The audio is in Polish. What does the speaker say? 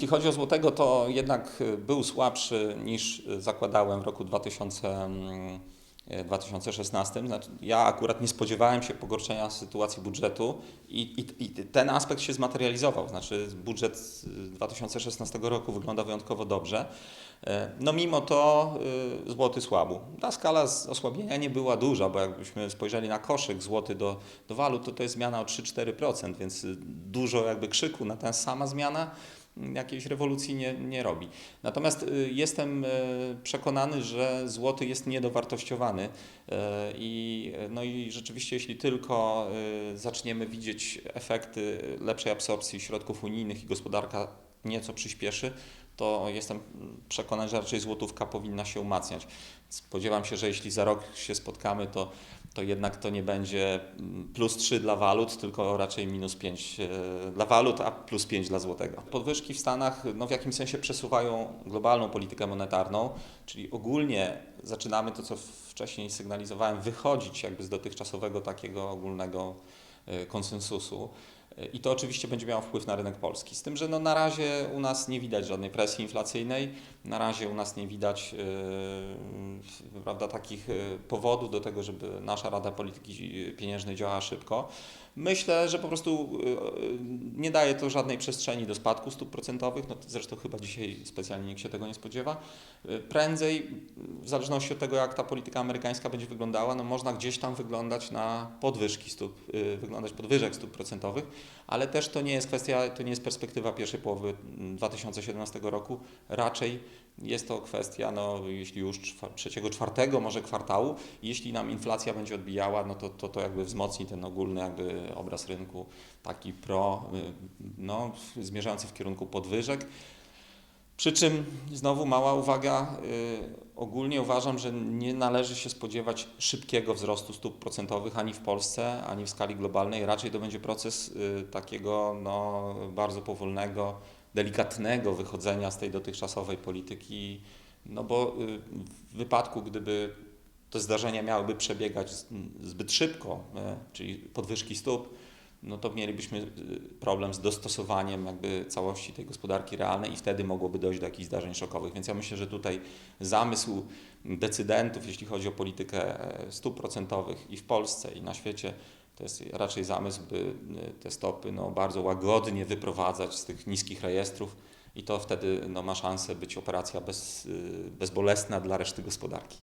Jeśli chodzi o złotego, to jednak y, był słabszy niż y, zakładałem w roku 2000, mm, y, 2016. Znaczy, ja akurat nie spodziewałem się pogorszenia sytuacji budżetu i, i, i ten aspekt się zmaterializował. Znaczy budżet z 2016 roku wygląda wyjątkowo dobrze. E, No mimo to złoty słabł. Ta skala osłabienia nie była duża, bo jakbyśmy spojrzeli na koszyk złoty do, do walut, to to jest zmiana o 3-4%, więc dużo jakby krzyku na tę sama zmiana jakiejś rewolucji nie, nie robi. Natomiast y, jestem y, przekonany, że złoty jest niedowartościowany y, i, no i rzeczywiście jeśli tylko zaczniemy widzieć efekty lepszej absorpcji środków unijnych i gospodarka nieco przyspieszy, to jestem przekonany, że raczej złotówka powinna się umacniać. Spodziewam się, że jeśli za rok się spotkamy, to, to jednak to nie będzie mm, plus 3 dla walut, tylko raczej minus 5 e, dla walut, a plus 5 dla złotego. Podwyżki w Stanach no, w jakimś sensie przesuwają globalną politykę monetarną, czyli ogólnie zaczynamy to, co wcześniej sygnalizowałem, wychodzić jakby z dotychczasowego takiego ogólnego e, konsensusu. I to oczywiście będzie miało wpływ na rynek polski. Z tym, że no na razie u nas nie widać żadnej presji inflacyjnej, na razie u nas nie widać yy, prawda, takich yy, powodów do tego, żeby nasza Rada Polityki Pieniężnej działała szybko. Myślę, że po prostu yy, nie daje to żadnej przestrzeni do spadku stóp procentowych, no zresztą chyba dzisiaj specjalnie nikt się tego nie spodziewa. Prędzej, w zależności od tego, jak ta polityka amerykańska będzie wyglądała, no można gdzieś tam wyglądać na podwyżki stóp, wyglądać podwyżek stóp procentowych, ale też to nie jest kwestia, to nie jest perspektywa pierwszej połowy 2017 roku, raczej jest to kwestia, no, jeśli już trzeciego, czwartego może kwartału. Jeśli nam inflacja będzie odbijała, no to, to, to jakby wzmocni ten ogólny jakby obraz rynku, taki pro, y, no, zmierzający w kierunku podwyżek. Przy czym znowu mała uwaga, y, ogólnie uważam, że nie należy się spodziewać szybkiego wzrostu stóp procentowych ani w Polsce, ani w skali globalnej. Raczej to będzie proces y, takiego no, bardzo powolnego, delikatnego wychodzenia z tej dotychczasowej polityki, no bo y, w wypadku, gdyby te zdarzenia miałyby przebiegać zbyt szybko, czyli podwyżki stóp, no to mielibyśmy y, problem z dostosowaniem jakby całości tej gospodarki realnej i wtedy mogłoby dojść do jakichś zdarzeń szokowych. Więc ja myślę, że tutaj zamysł decydentów, jeśli chodzi o politykę e, stóp procentowych i w Polsce i na świecie, to jest raczej zamysł, by y, te stopy no, bardzo łagodnie wyprowadzać z tych niskich rejestrów i to wtedy no, ma szansę być operacja bez, y, bezbolesna dla reszty gospodarki.